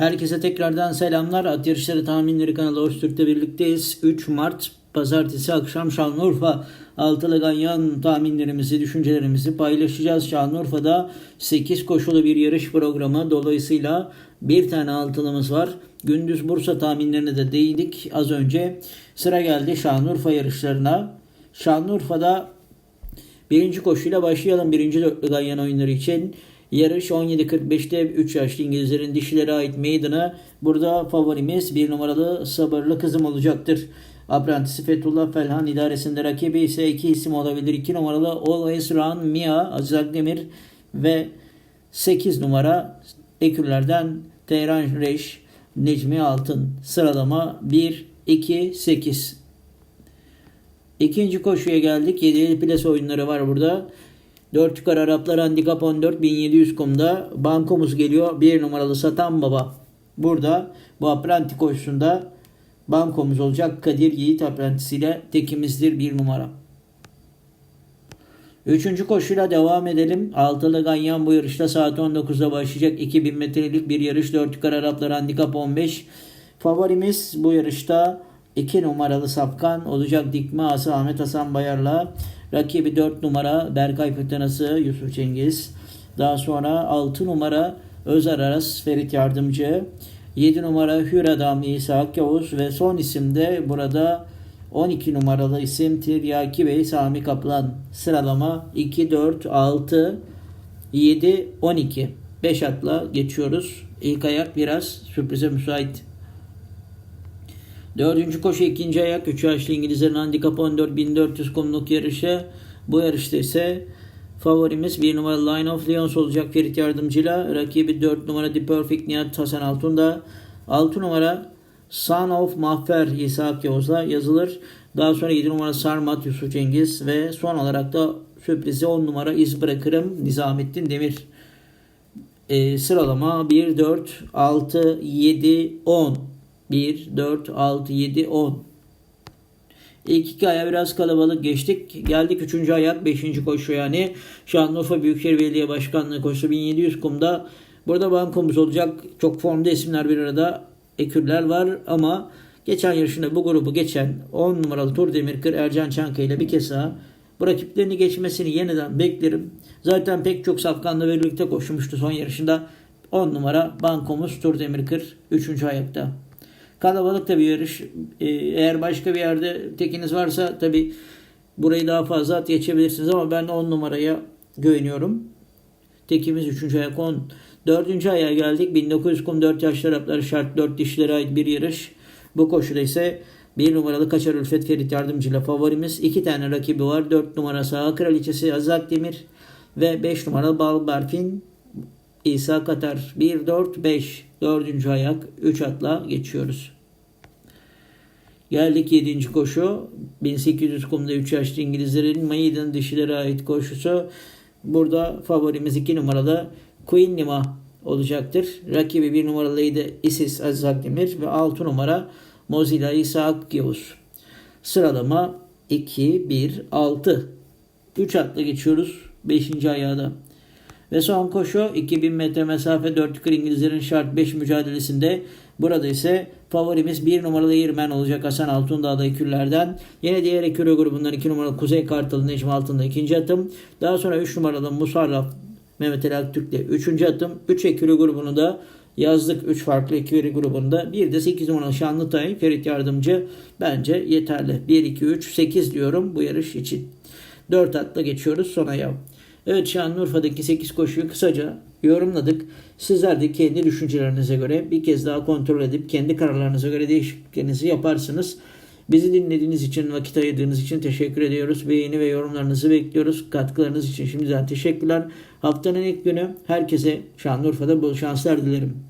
Herkese tekrardan selamlar. At Yarışları Tahminleri kanalı Öztürk'te birlikteyiz. 3 Mart Pazartesi akşam Şanlıurfa altılı ganyan tahminlerimizi, düşüncelerimizi paylaşacağız. Şanlıurfa'da 8 koşulu bir yarış programı. Dolayısıyla bir tane altılımız var. Gündüz Bursa tahminlerine de değindik az önce. Sıra geldi Şanlıurfa yarışlarına. Şanlıurfa'da Birinci koşuyla başlayalım birinci dörtlü ganyan oyunları için. Yarış 17.45'te 3 yaşlı İngilizlerin dişilere ait meydana. Burada favorimiz bir numaralı sabırlı kızım olacaktır. Aprentisi Fethullah Felhan idaresinde rakibi ise iki isim olabilir. 2 numaralı Always Run Mia Aziz Akdemir ve 8 numara ekürlerden Tehran Reş Necmi Altın. Sıralama 1, 2, 8. İkinci koşuya geldik. 7 plas oyunları var burada. 4 yukarı Araplar Handikap 14 1700 kumda. Bankomuz geliyor. 1 numaralı Satan Baba. Burada bu apranti koşusunda bankomuz olacak. Kadir Yiğit aprantisiyle tekimizdir 1 numara. Üçüncü koşuyla devam edelim. Altılı Ganyan bu yarışta saat 19'da başlayacak. 2000 metrelik bir yarış. 4 yukarı Araplar Handikap 15. Favorimiz bu yarışta 2 numaralı Safkan olacak dikme ası Ahmet Hasan Bayar'la. Rakibi 4 numara Berkay Fırtınası Yusuf Cengiz. Daha sonra 6 numara Özer Aras Ferit Yardımcı. 7 numara Hür Adam İsa Akyavuz ve son isim de burada 12 numaralı isim Tiryaki Bey Sami Kaplan. Sıralama 2, 4, 6, 7, 12. 5 atla geçiyoruz. İlk ayak biraz sürprize müsait. Dördüncü koşu ikinci ayak. 3 yaşlı İngilizlerin handikap 14 1400 kumluk yarışı. Bu yarışta ise favorimiz 1 numara Line of Lions olacak Ferit Yardımcı'yla. Rakibi 4 numara The Perfect Nihat Hasan Altun'da. 6 numara Son of Mahfer İsa Yavuz'la yazılır. Daha sonra 7 numara Sarmat Yusuf Cengiz ve son olarak da sürprizi 10 numara iz bırakırım Nizamettin Demir. Ee, sıralama 1, 4, 6, 7, 10. 1, 4, 6, 7, 10. İlk iki aya biraz kalabalık geçtik. Geldik üçüncü ayak, beşinci koşu yani. Şanlıurfa Büyükşehir Belediye Başkanlığı koşusu 1700 kumda. Burada bankomuz olacak. Çok formda isimler bir arada. Ekürler var ama geçen yarışında bu grubu geçen 10 numaralı Tur Demirkır Ercan Çankaya ile bir kez daha bu rakiplerini geçmesini yeniden beklerim. Zaten pek çok safkanla birlikte koşmuştu son yarışında. 10 numara bankomuz Tur Demirkır 3. ayakta. Kalabalık da bir yarış. Ee, Eğer başka bir yerde tekiniz varsa tabi burayı daha fazla at geçebilirsiniz ama ben 10 numaraya güveniyorum. Tekimiz 3. ayak 10. 4. aya geldik. 1900 kum 4 yaşlı Arapları şart 4 dişlere ait bir yarış. Bu koşuda ise 1 numaralı Kaçar Ülfet Ferit yardımcıyla favorimiz. 2 tane rakibi var. 4 numara Saha Kraliçesi Azak Demir ve 5 numaralı Bal Berfin İsa Katar 1 4 5 4. ayak 3 atla geçiyoruz. Geldik 7. koşu. 1800 kumda 3 yaşlı İngilizlerin Maiden dişilere ait koşusu. Burada favorimiz 2 numaralı Queen Lima olacaktır. Rakibi 1 numaralıydı Isis Aziz Akdemir ve 6 numara Mozilla İshak Yavuz. Sıralama 2, 1, 6. 3 atla geçiyoruz 5. ayağda. Ve son koşu 2000 metre mesafe 4 yukarı İngilizlerin şart 5 mücadelesinde. Burada ise favorimiz 1 numaralı Yirmen olacak Hasan Altundağ'da ekürlerden. Yine diğer ekürü grubundan 2 numaralı Kuzey Kartalı Necmi Altın'da ikinci atım. Daha sonra 3 numaralı Musarraf Mehmet Ali Aktürk'le 3. atım. 3 ekürü grubunu da yazdık 3 farklı ekürü grubunda. Bir de 8 numaralı Şanlıtay Ferit Yardımcı bence yeterli. 1, 2, 3, 8 diyorum bu yarış için. 4 atla geçiyoruz sona yav. Evet Şanlıurfa'daki 8 koşuyu kısaca yorumladık. Sizler de kendi düşüncelerinize göre bir kez daha kontrol edip kendi kararlarınıza göre değişikliklerinizi yaparsınız. Bizi dinlediğiniz için, vakit ayırdığınız için teşekkür ediyoruz. Beğeni ve yorumlarınızı bekliyoruz. Katkılarınız için şimdiden teşekkürler. Haftanın ilk günü herkese Şanlıurfa'da bol şanslar dilerim.